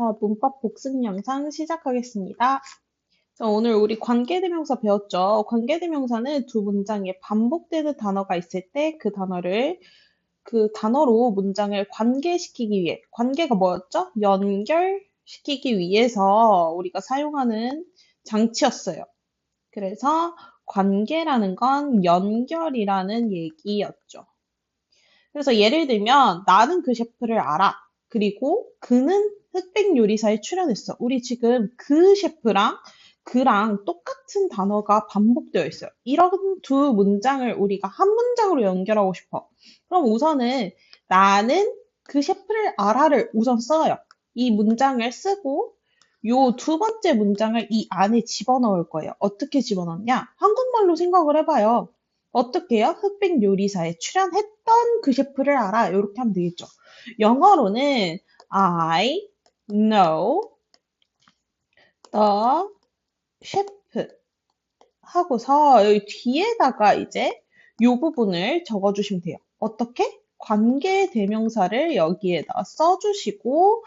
자, 문법 복습 영상 시작하겠습니다. 자, 오늘 우리 관계대명사 배웠죠? 관계대명사는 두 문장에 반복되는 단어가 있을 때 그 단어를 그 단어로 문장을 관계시키기 위해 관계가 뭐였죠? 연결시키기 위해서 우리가 사용하는 장치였어요. 그래서 관계라는 건 연결이라는 얘기였죠. 그래서 예를 들면 나는 그 셰프를 알아. 그리고 그는 흑백 요리사에 출연했어. 우리 지금 그 셰프랑 그랑 똑같은 단어가 반복되어 있어요. 이런 두 문장을 우리가 한 문장으로 연결하고 싶어. 그럼 우선은 나는 그 셰프를 알아를 우선 써요. 이 문장을 쓰고 요 두 번째 문장을 이 안에 집어넣을 거예요. 어떻게 집어넣냐? 한국말로 생각을 해봐요. 어떻게 해요? 흑백 요리사에 출연했던 그 셰프를 알아. 이렇게 하면 되겠죠. 영어로는 I know the chef 하고서 여기 뒤에다가 이제 이 부분을 적어주시면 돼요. 어떻게? 관계 대명사를 여기에다 써주시고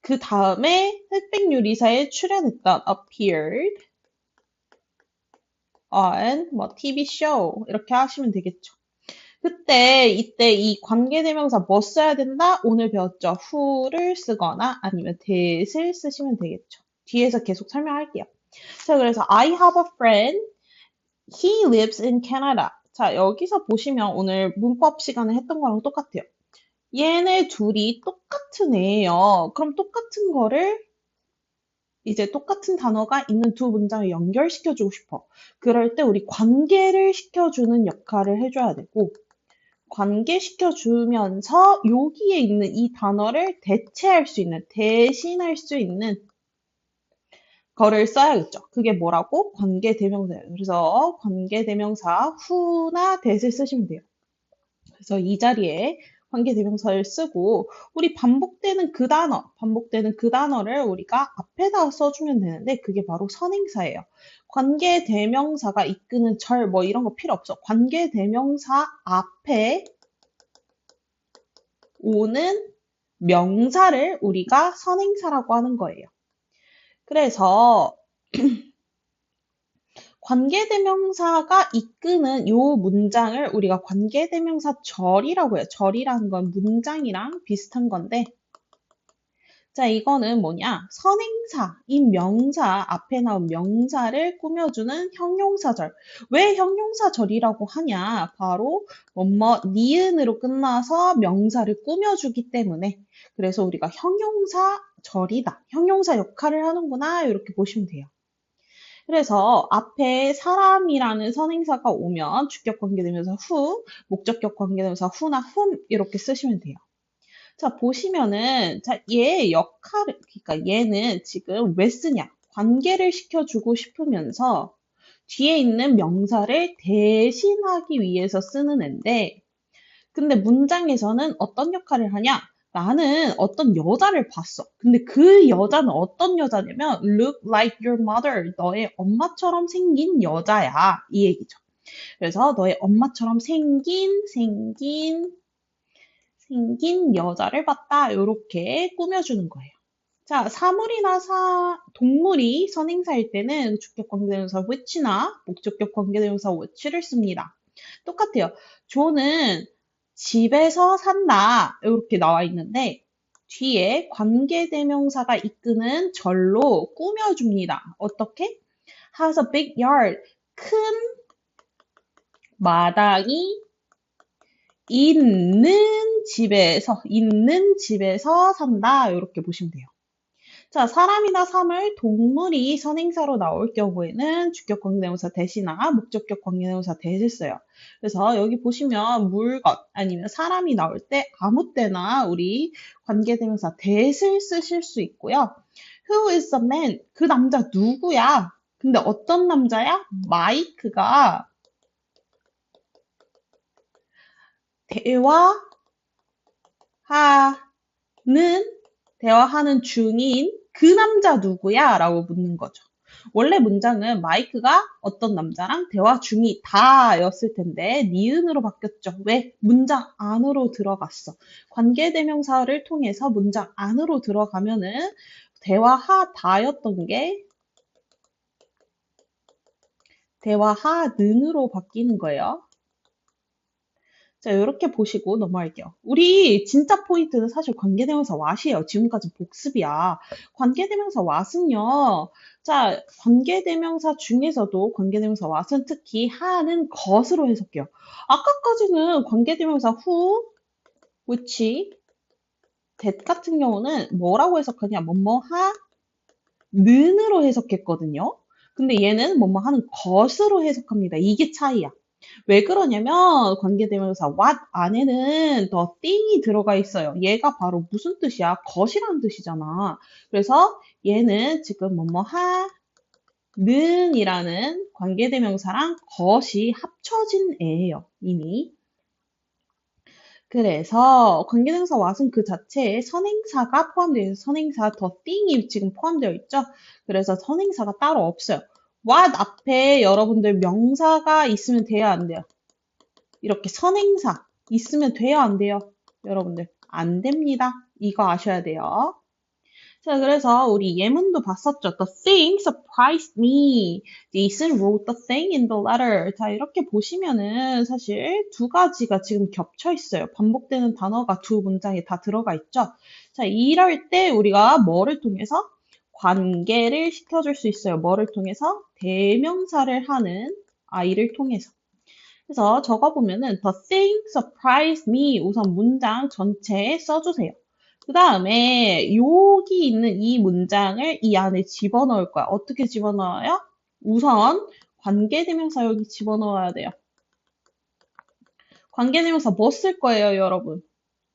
그 다음에 흑백 요리사에 출연했던 appeared on 뭐 TV show 이렇게 하시면 되겠죠. 그때 이때 이 관계대명사 뭐 써야 된다? 오늘 배웠죠. who를 쓰거나 아니면 that을 쓰시면 되겠죠. 뒤에서 계속 설명할게요. 자, 그래서 I have a friend. He lives in Canada. 자, 여기서 보시면 오늘 문법 시간에 했던 거랑 똑같아요. 얘네 둘이 똑같은 애예요. 그럼 똑같은 거를 이제 똑같은 단어가 있는 두 문장을 연결시켜주고 싶어. 그럴 때 우리 관계를 시켜주는 역할을 해줘야 되고, 관계시켜 주면서 여기에 있는 이 단어를 대체할 수 있는, 대신할 수 있는 거를 써야겠죠. 그게 뭐라고? 관계대명사예요. 그래서 관계대명사 who나 that을 쓰시면 돼요. 그래서 이 자리에 관계 대명사를 쓰고 우리 반복되는 그 단어, 반복되는 그 단어를 우리가 앞에다 써주면 되는데 그게 바로 선행사예요. 관계 대명사가 이끄는 절 뭐 이런 거 필요 없어. 관계 대명사 앞에 오는 명사를 우리가 선행사라고 하는 거예요. 그래서 관계대명사가 이끄는 요 문장을 우리가 관계대명사 절이라고 해요. 절이라는 건 문장이랑 비슷한 건데. 자 이거는 뭐냐? 선행사 이 명사 앞에 나온 명사를 꾸며주는 형용사절. 왜 형용사절이라고 하냐? 바로 뭐뭐 니은으로 끝나서 명사를 꾸며주기 때문에. 그래서 우리가 형용사절이다. 형용사 역할을 하는구나 이렇게 보시면 돼요. 그래서 앞에 사람이라는 선행사가 오면 주격 관계되면서 후, 목적격 관계되면서 후나 훔 이렇게 쓰시면 돼요. 자, 보시면은 자, 얘 역할을 그러니까 얘는 지금 왜 쓰냐? 관계를 시켜주고 싶으면서 뒤에 있는 명사를 대신하기 위해서 쓰는 앤데 근데 문장에서는 어떤 역할을 하냐? 나는 어떤 여자를 봤어. 근데 그 여자는 어떤 여자냐면 look like your mother. 너의 엄마처럼 생긴 여자야. 이 얘기죠. 그래서 너의 엄마처럼 생긴 생긴 생긴 여자를 봤다. 이렇게 꾸며주는 거예요. 자, 사물이나 사, 동물이 선행사일 때는 주격 관계대명사 which나 목적격 관계대명사 which를 씁니다. 똑같아요. 조는 집에서 산다 이렇게 나와 있는데 뒤에 관계대명사가 이끄는 절로 꾸며줍니다. 어떻게? has a big yard. 큰 마당이 있는 집에서 있는 집에서 산다 이렇게 보시면 돼요. 자, 사람이나 사물, 동물이 선행사로 나올 경우에는 주격 관계대명사 대신나 목적격 관계대명사 대를 써요. 그래서 여기 보시면 물건 아니면 사람이 나올 때 아무 때나 우리 관계대명사 대을 쓰실 수 있고요. Who is the man? 그 남자 누구야? 근데 어떤 남자야? 마이크가 대화하는 대화하는 중인 그 남자 누구야? 라고 묻는 거죠. 원래 문장은 마이크가 어떤 남자랑 대화 중이다 였을 텐데 니은으로 바뀌었죠. 왜? 문장 안으로 들어갔어. 관계대명사를 통해서 문장 안으로 들어가면은 대화하다였던 게 대화하는으로 바뀌는 거예요. 자, 이렇게 보시고 넘어갈게요. 우리 진짜 포인트는 사실 관계대명사 what이에요. 지금까지 복습이야. 관계대명사 what은요. 자, 관계대명사 중에서도 관계대명사 what은 특히 하는 것으로 해석해요. 아까까지는 관계대명사 who, that 같은 경우는 뭐라고 해석하냐? 뭐뭐 하, 는으로 해석했거든요. 근데 얘는 뭐뭐 하는 것으로 해석합니다. 이게 차이야. 왜 그러냐면 관계대명사 what 안에는 더 thing이 들어가 있어요. 얘가 바로 무슨 뜻이야? 것이라는 뜻이잖아. 그래서 얘는 지금 뭐뭐 하는 이라는 관계대명사랑 것이 합쳐진 애예요. 이미. 그래서 관계대명사 what은 그 자체에 선행사가 포함되어 있어요. 선행사 더 thing이 지금 포함되어 있죠. 그래서 선행사가 따로 없어요. What 앞에 여러분들 명사가 있으면 돼야 안 돼요? 이렇게 선행사 있으면 돼요 안 돼요? 여러분들 안 됩니다. 이거 아셔야 돼요. 자, 그래서 우리 예문도 봤었죠. The thing surprised me. Jason wrote the thing in the letter. 자, 이렇게 보시면은 사실 두 가지가 지금 겹쳐 있어요. 반복되는 단어가 두 문장에 다 들어가 있죠. 자, 이럴 때 우리가 뭐를 통해서 관계를 시켜줄 수 있어요. 뭐를 통해서? 대명사를 하는 아이를 통해서. 그래서 적어보면은 the thing surprised me 우선 문장 전체에 써주세요. 그 다음에 여기 있는 이 문장을 이 안에 집어넣을 거야. 어떻게 집어넣어요? 우선 관계대명사 여기 집어넣어야 돼요. 관계대명사 뭐 쓸 거예요, 여러분?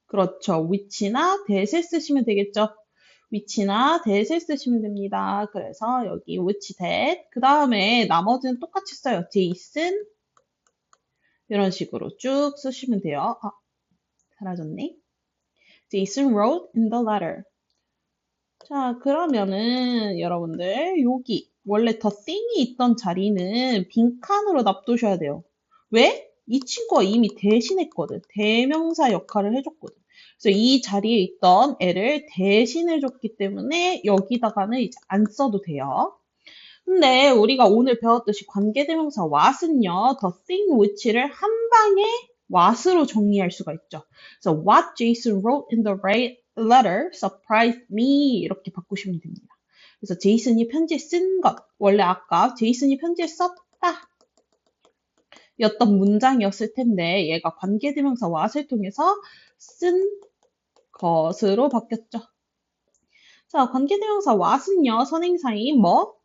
그렇죠. which나 that을 쓰시면 되겠죠. 위치나 that을 쓰시면 됩니다. 그래서 여기 which that 그 다음에 나머지는 똑같이 써요. Jason 이런 식으로 쭉 쓰시면 돼요. 아, 사라졌네. Jason wrote in the letter. 자, 그러면은 여러분들 여기 원래 더 thing이 있던 자리는 빈칸으로 놔두셔야 돼요. 왜? 이 친구가 이미 대신했거든. 대명사 역할을 해줬거든. 그래서 이 자리에 있던 애를 대신해 줬기 때문에 여기다가는 이제 안 써도 돼요. 근데 우리가 오늘 배웠듯이 관계대명사 what은요, the thing which를 한 방에 what으로 정리할 수가 있죠. 그래서 what Jason wrote in the letter surprised me 이렇게 바꾸시면 됩니다. 그래서 제이슨이 편지에 쓴 것, 원래 아까 제이슨이 편지에 썼다 였던 문장이었을 텐데 얘가 관계대명사 what을 통해서 쓴 것으로 바뀌었죠. 자, 관계대명사 what은요, 선행사인 뭐?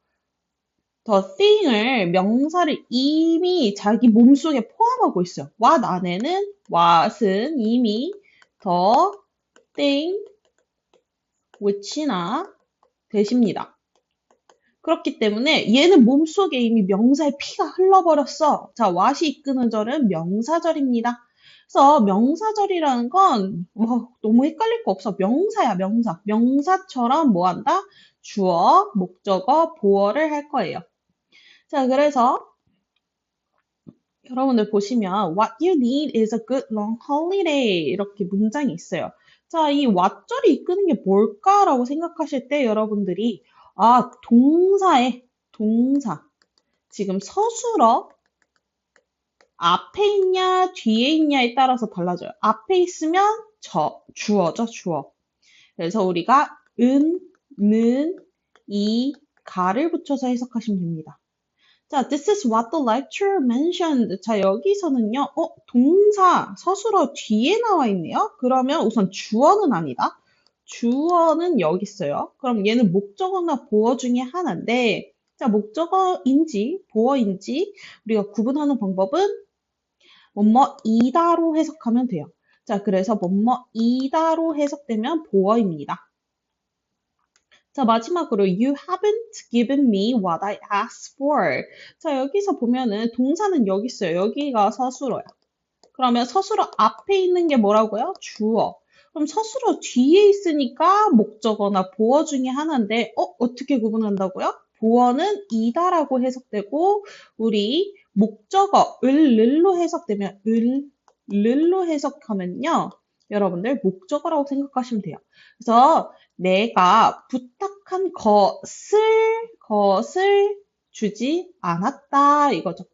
the thing을 명사를 이미 자기 몸속에 포함하고 있어요. what 안에는 what은 이미 the thing which나 대십니다. 그렇기 때문에 얘는 몸속에 이미 명사의 피가 흘러버렸어. 자, what이 이끄는 절은 명사절입니다. 그래서 명사절이라는 건 뭐, 너무 헷갈릴 거 없어. 명사야, 명사. 명사처럼 뭐 한다? 주어, 목적어, 보어를 할 거예요. 자, 그래서 여러분들 보시면 What you need is a good long holiday 이렇게 문장이 있어요. 자, 이 what절이 이끄는 게 뭘까라고 생각하실 때 여러분들이 아, 동사에 동사 지금 서술어 앞에 있냐, 뒤에 있냐에 따라서 달라져요. 앞에 있으면 저, 주어죠, 주어. 그래서 우리가 은, 는, 이, 가를 붙여서 해석하시면 됩니다. 자, this is what the lecturer mentioned. 자, 여기서는요, 어, 동사, 서술어 뒤에 나와 있네요? 그러면 우선 주어는 아니다. 주어는 여기 있어요. 그럼 얘는 목적어나 보어 중에 하나인데, 자, 목적어인지 보어인지 우리가 구분하는 방법은 뭐뭐이다로 해석하면 돼요. 자, 그래서 뭐뭐이다로 해석되면 보어입니다. 자, 마지막으로 you haven't given me what I asked for. 자, 여기서 보면은 동사는 여기 있어요. 여기가 서술어야. 그러면 서술어 앞에 있는 게 뭐라고요? 주어. 그럼 서술어 뒤에 있으니까 목적어나 보어 중에 하나인데, 어, 어떻게 구분한다고요? 보어는 이다라고 해석되고 우리 목적어 을 를로 해석되면 을 를로 해석하면요. 여러분들 목적어라고 생각하시면 돼요. 그래서 내가 부탁한 것을 것을 주지 않았다 이거죠.